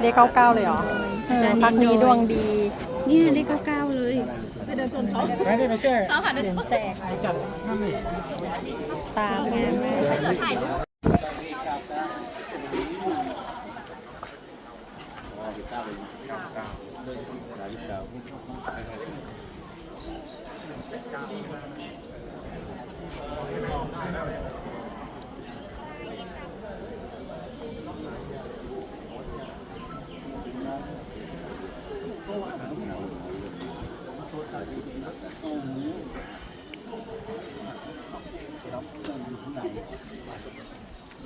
เลขเก้าเก้าเลยเหรอเออพักนี้ดวงดีนี่ได้เก้าเก้าเลยไม่ได้ไปแก้เขาหันมาแจกจัดนั่นนี่ตามงานมาก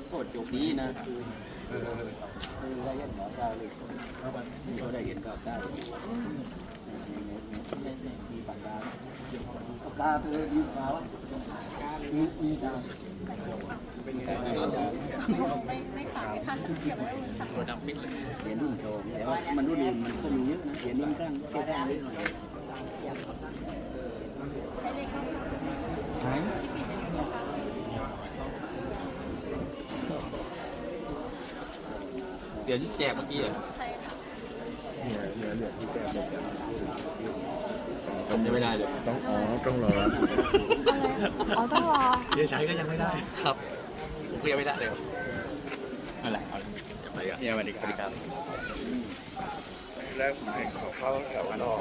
โคตรจุกนี้นะเออได้เห็นหมอได้เลยเขาได้เห็นก็ได้มีปากกาปากกาเธอมีปากกาวะมีมีดาวเป็นไงไม่ไม่ขายค่ะเก็บไว้บนชั้นดำปิดเลยเหรียญรุ่นโชว์แต่ว่ามันรุ่นมันก็มีเยอะนะเหรียญรุ่นกลางแค่กลา งนิดหน่อยเดี๋ยวแจกเมื่อกี้เหรอผมยังไม่ได้เลยต้องอ๋อต้องรออ๋อต้องรอเดี๋ยวใช้ก็ยังไม่ได้ครับผมก็ยังไม่ได้เลยครับนั่นแหละเอาลยจะไปกันเนี่ยสวัสดีครับแล้วเขาแถวกันออก